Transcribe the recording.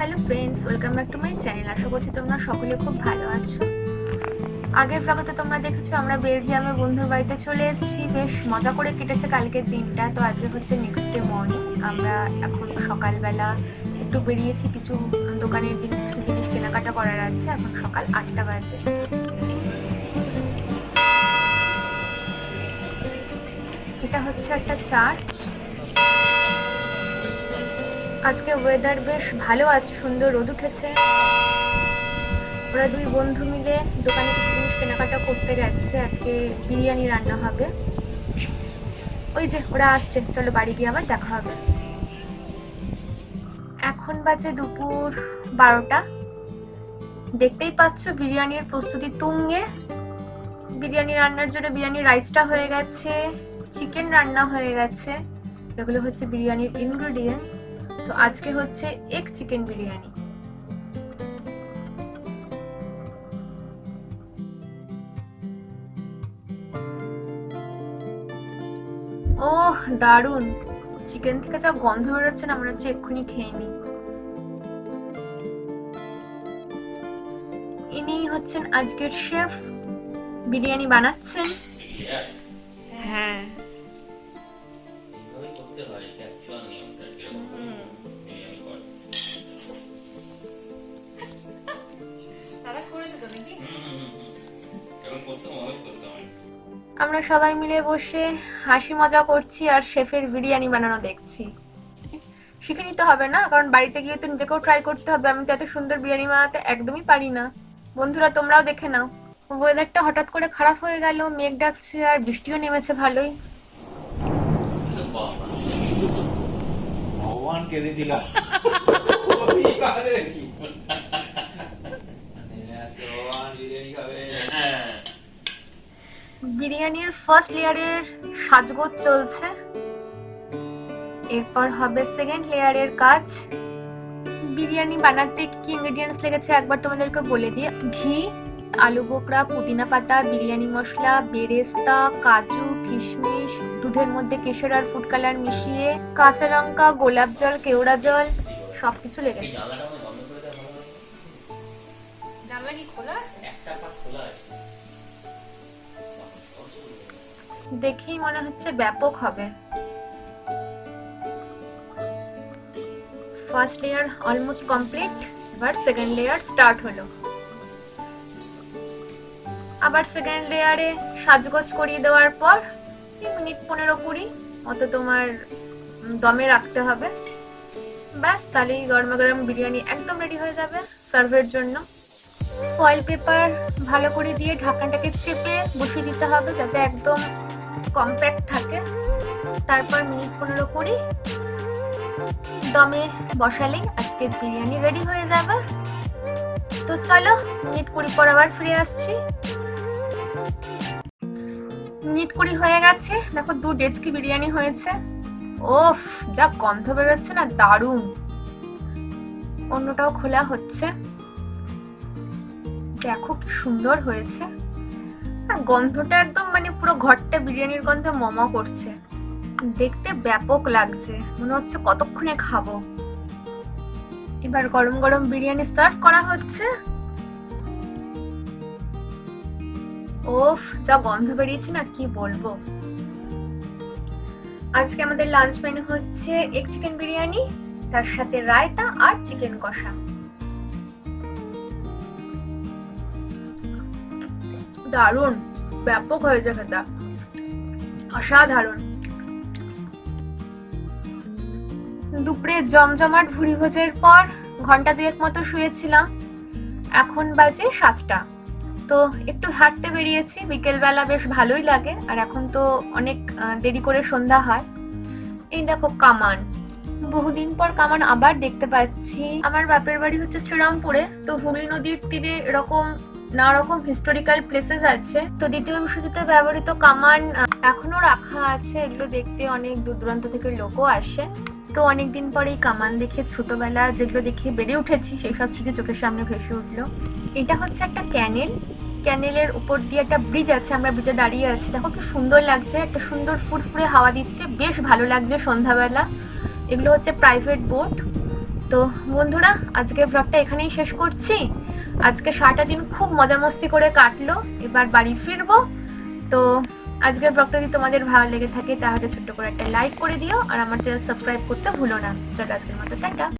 Hello friends, welcome back to my channel. আশা করছি তোমরা সকলে খুব ভালো আছো। আগের ব্লগে তোমরা দেখেছ, আমরা বেলজিয়ামে বন্ধুর বাড়িতে চলে এসেছি। বেশ মজা করে কেটেছে কালকের দিনটা। তো আজকে হচ্ছে নেক্সট ডে মর্নিং আমরা এখন সকালবেলা একটু বেরিয়েছি, কিছু দোকানের কিছু জিনিস কেনাকাটা করার আছে। এখন সকাল আটটা বাজে। এটা হচ্ছে একটা চার্চ আজকে ওয়েদার বেশ ভালো আছে, সুন্দর রোদ উঠেছে। ওরা দুই বন্ধু মিলে দোকানে কিছু জিনিস কেনাকাটা করতে গেছে, আজকে বিরিয়ানি রান্না হবে। ওই যে, ওরা আসছে, চলো বাড়ি গিয়ে আবার দেখা হবে। এখন বাজে দুপুর বারোটা। দেখতেই পাচ্ছ বিরিয়ানির প্রস্তুতি তুঙ্গে। বিরিয়ানি রান্নার জন্য বিরিয়ানি রাইসটা হয়ে গেছে চিকেন রান্না হয়ে গেছে। এগুলো হচ্ছে বিরিয়ানির ইনগ্রেডিয়েন্টস তো আজকে হচ্ছে এক চিকেন বিরিয়ানি। ওহ দারুণ চিকেন থেকে যা গন্ধ বেরোচ্ছে না, মনে হচ্ছে এক্ষুনি খেয়ে নি ইনি হচ্ছেন আজকের শেফ। বিরিয়ানি বানাচ্ছেন। হ্যাঁ। আমরা সবাই মিলে বসে হাসি মজা করছি আর শেফের বিরিয়ানি বানানো দেখছি শিখে নিতে হবে না কারণ বাড়িতে গিয়ে তো নিজেকেও ট্রাই করতে হবে আমি তো এত সুন্দর বিরিয়ানি বানাতে একদমই পারি না বন্ধুরা তোমরাও দেখে নাও ওয়েদারটা হঠাৎ করে খারাপ হয়ে গেল মেঘ ডাকছে আর বৃষ্টিও নেমেছে ভালোই ভগবান কেঁদে দিলাম ভগবান বিরিয়ানি খাবে। বিরিয়ানির ফার্স্ট লেয়ারের সাজগোজ চলছে। এরপর হবে সেকেন্ড লেয়ারের কাজ। বিরিয়ানি বানাতে কি কি ইনগ্রেডিয়েন্টস লেগেছে একবার তোমাদেরকে বলে দিই। ঘি আলু বোকরা পুদিনা পাতা বিরিয়ানি মশলা বেরেস্তা কাজু কিশমিশ দুধের মধ্যে কেশর আর ফুড কালার মিশিয়ে কাঁচা লঙ্কা গোলাপ জল কেওড়া জল সবকিছু লেগেছে। খোলা আছে? একটা খোলা আছে। দেখেই মনে হচ্ছে ব্যাপক হবে। ফার্স্ট লেয়ার অলমোস্ট কমপ্লিট এবার সেকেন্ড লেয়ার স্টার্ট হলো। আবার সেকেন্ড লেয়ারে সাজগোজ করিয়ে দেওয়ার পর মিনিট পনেরো কুড়ি অত তোমার দমে রাখতে হবে। ব্যাস, তাহলেই গরমা গরম বিরিয়ানি একদম রেডি হয়ে যাবে সার্ভের জন্য। ফয়েল পেপার ভালো করে দিয়ে ঢাকনাটাকে চেপে বসিয়ে দিতে হবে যাতে একদম কম্প্যাক্ট থাকে। তারপর মিনিট পনেরো কুড়ি। দমে বসালেই আজকের বিরিয়ানি রেডি হয়ে যাবে। তো চলো, মিনিট কুড়ি পর আবার ফিরে আসছি। মিনিট কুড়ি হয়ে গেছে। দেখো, দু ডেচকি বিরিয়ানি হয়েছে। ওফ, যা গন্ধ বেরোচ্ছে না, দারুণ। অন্যটাও খোলা হচ্ছে। দেখো কি সুন্দর হয়েছে। আর গন্ধটা একদম মানে পুরো ঘরটা বিরিয়ানির গন্ধে মমা করছে। দেখতে ব্যাপক লাগছে, মনে হচ্ছে কতক্ষণে খাব। এবার গরম গরম বিরিয়ানি সার্ভ করা হচ্ছে। ওফ, যা গন্ধ বেরিয়েছে না, কি বলব। আজকে আমাদের লাঞ্চ মেনু হচ্ছে এক চিকেন বিরিয়ানি, তার সাথে রায়তা আর চিকেন কষা। দারুণ, ব্যাপক হয়েছে খেতে। অসাধারণ। দুপুরে জমজমাট ভুড়ি ভোজের পর ঘণ্টা দুয়েক মতো শুয়েছিলাম। এখন বাজে সাতটা। তো একটু হাঁটতে বেরিয়েছি, বিকেলবেলা বেশ ভালোই লাগে। আর এখন তো অনেক দেরি করে সন্ধ্যা হয়। এই দেখো কামান। বহুদিন পর কামান আবার দেখতে পাচ্ছি। আমার বাপের বাড়ি হচ্ছে শ্রীরামপুরে। তো হুগলি নদীর তীরে এরকম নানা রকম হিস্টোরিক্যাল প্লেসেস আছে। তো দ্বিতীয় বিশ্বযুদ্ধে ব্যবহৃত কামান এখনও রাখা আছে। এগুলো দেখতে অনেক দূর দূরান্ত থেকে লোকও আসে। তো অনেকদিন পরে এই কামান দেখে ছোটবেলা যেগুলো দেখে বেড়ে উঠেছি, সেই সব স্মৃতি চোখের সামনে ভেসে উঠল। এটা হচ্ছে একটা ক্যানেল। ক্যানেলের উপর দিয়ে একটা ব্রিজ আছে, আমরা ব্রিজে দাঁড়িয়ে আছি। দেখো কি সুন্দর লাগছে, একটা সুন্দর ফুরফুরে হাওয়া দিচ্ছে, বেশ ভালো লাগছে সন্ধ্যাবেলা। এগুলো হচ্ছে প্রাইভেট বোট তো বন্ধুরা, আজকের ব্লগটা এখানেই শেষ করছি। আজকে সারাটা দিন খুব মজা মস্তি করে কাটলো, এবার বাড়ি ফিরবো। তো আজকের ব্লগটা যদি তোমাদের ভালো লেগে থাকে, তাহলে ছোট্ট করে একটা লাইক করে দিও, আর আমার চ্যানেল সাবস্ক্রাইব করতে ভুলো না। চলো আজকের মতো, টাটা।